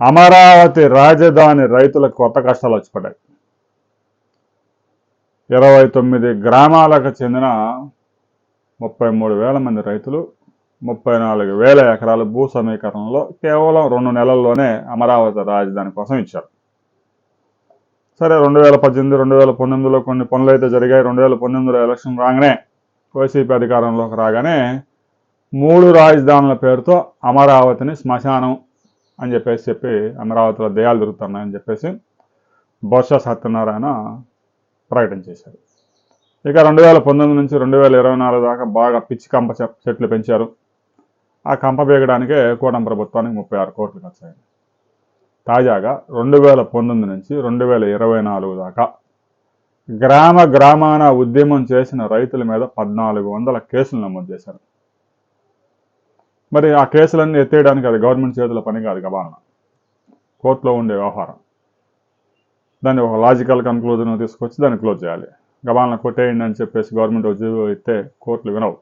అమరావతి రాజధాని రైతులకు కొత్త కష్టాలు వచ్చి పడ్డాయి ఇరవై తొమ్మిది గ్రామాలకు చెందిన ముప్పై మూడు వేల మంది రైతులు ముప్పై నాలుగు వేల ఎకరాల భూ సమీకరణలో కేవలం రెండు నెలల్లోనే అమరావతి రాజధాని కోసం ఇచ్చారు. సరే రెండు వేల పద్దెనిమిది రెండు వేల పంతొమ్మిదిలో కొన్ని పనులు అయితే జరిగాయి. రెండు వేల పంతొమ్మిదిలో ఎలక్షన్ రాగానే వైసీపీ అధికారంలోకి రాగానే మూడు రాజధానుల పేరుతో అమరావతిని శ్మశానం అని చెప్పేసి చెప్పి అమరావతిలో దయాలు దొరుకుతున్నాయని చెప్పేసి బొత్స సత్యనారాయణ ప్రకటన చేశారు. ఇక రెండు వేల పంతొమ్మిది నుంచి రెండు వేల ఇరవై నాలుగు దాకా బాగా పిచ్చి కంప చెట్లు పెంచారు. ఆ కంప బీగడానికే కూటమి ప్రభుత్వానికి ముప్పై ఆరు కోట్లు ఖర్చయింది తాజాగా రెండు వేల పంతొమ్మిది నుంచి రెండు వేల ఇరవై నాలుగు దాకా గ్రామ గ్రామాన ఉద్యమం చేసిన రైతుల మీద పద్నాలుగు వందల కేసులు నమోదు చేశారు. మరి ఆ కేసులన్నీ ఎత్తేయడానికి అది గవర్నమెంట్ చేతుల పని కాదు గబాలన కోర్టులో ఉండే వ్యవహారం. దాన్ని ఒక లాజికల్ కన్క్లూజన్ తీసుకొచ్చి దాన్ని క్లోజ్ చేయాలి. గబాలన కొట్టేయండి అని చెప్పేసి గవర్నమెంట్ ఉద్యోగం ఇస్తే కోర్టులు వినవు.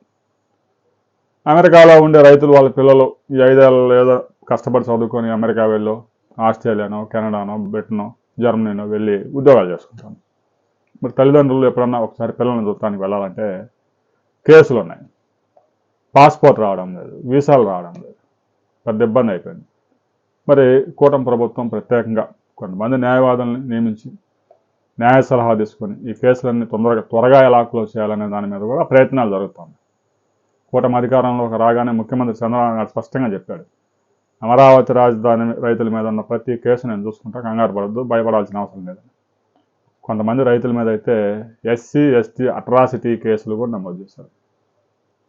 అమెరికాలో ఉండే రైతులు వాళ్ళ పిల్లలు ఈ ఐదేళ్ళు ఏదో కష్టపడి చదువుకొని అమెరికా వెళ్ళు ఆస్ట్రేలియానో కెనడానో బ్రిటనో జర్మనీనో వెళ్ళి ఉద్యోగాలు చేసుకుంటాను మరి తల్లిదండ్రులు ఎప్పుడన్నా ఒకసారి పిల్లల్ని చూడటానికి వెళ్ళాలంటే కేసులు ఉన్నాయి. పాస్పోర్ట్ రావడం లేదు వీసాలు రావడం లేదు. పెద్ద ఇబ్బంది అయిపోయింది. మరి కూటమి ప్రభుత్వం ప్రత్యేకంగా కొంతమంది న్యాయవాదులను నియమించి న్యాయ సలహా తీసుకొని ఈ కేసులన్నీ తొందరగా త్వరగా ఎలా క్లోజ్ చేయాలనే దాని మీద కూడా ప్రయత్నాలు జరుగుతుంది. కూటమి అధికారంలోకి రాగానే ముఖ్యమంత్రి చంద్రబాబు నాయుడు స్పష్టంగా చెప్పాడు. అమరావతి రాజధాని రైతుల మీద ఉన్న ప్రతి కేసు నేను చూసుకుంటా కంగారు పడద్దు భయపడాల్సిన అవసరం లేదు. కొంతమంది రైతుల మీద అయితే ఎస్సీ ఎస్టీ అట్రాసిటీ కేసులు కూడా నమోదు చేశారు.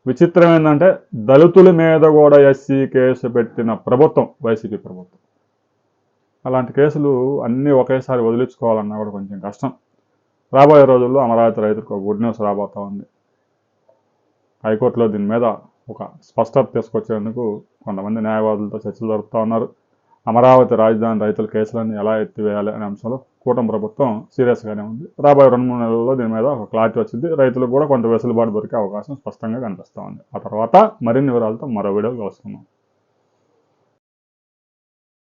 విచిత్రం ఏంటంటే దళితుల మీద కూడా ఎస్సీ కేసు పెట్టిన ప్రభుత్వం వైసీపీ ప్రభుత్వం. అలాంటి కేసులు అన్నీ ఒకేసారి వదిలించుకోవాలన్నా కూడా కొంచెం కష్టం. రాబోయే రోజుల్లో అమరావతి రైతులకు ఒక గుడ్ న్యూస్ రాబోతా ఉంది. హైకోర్టులో దీని మీద ఒక స్పష్టత తీసుకొచ్చేందుకు కొంతమంది న్యాయవాదులతో చర్చలు జరుపుతూ ఉన్నారు. అమరావతి రాజధాని రైతుల కేసులను ఎలా ఎత్తివేయాలి అనే అంశంలో కూటమి ప్రభుత్వం సీరియస్గానే ఉంది. రాబోయే రెండు మూడు నెలల్లో దీని మీద ఒక క్లారిటీ వచ్చింది. రైతులకు కూడా కొంత వెసులుబాటు దొరికే అవకాశం స్పష్టంగా కనిపిస్తూ ఉంది. ఆ తర్వాత మరిన్ని వివరాలతో మరో వీడియో కలుస్తున్నాం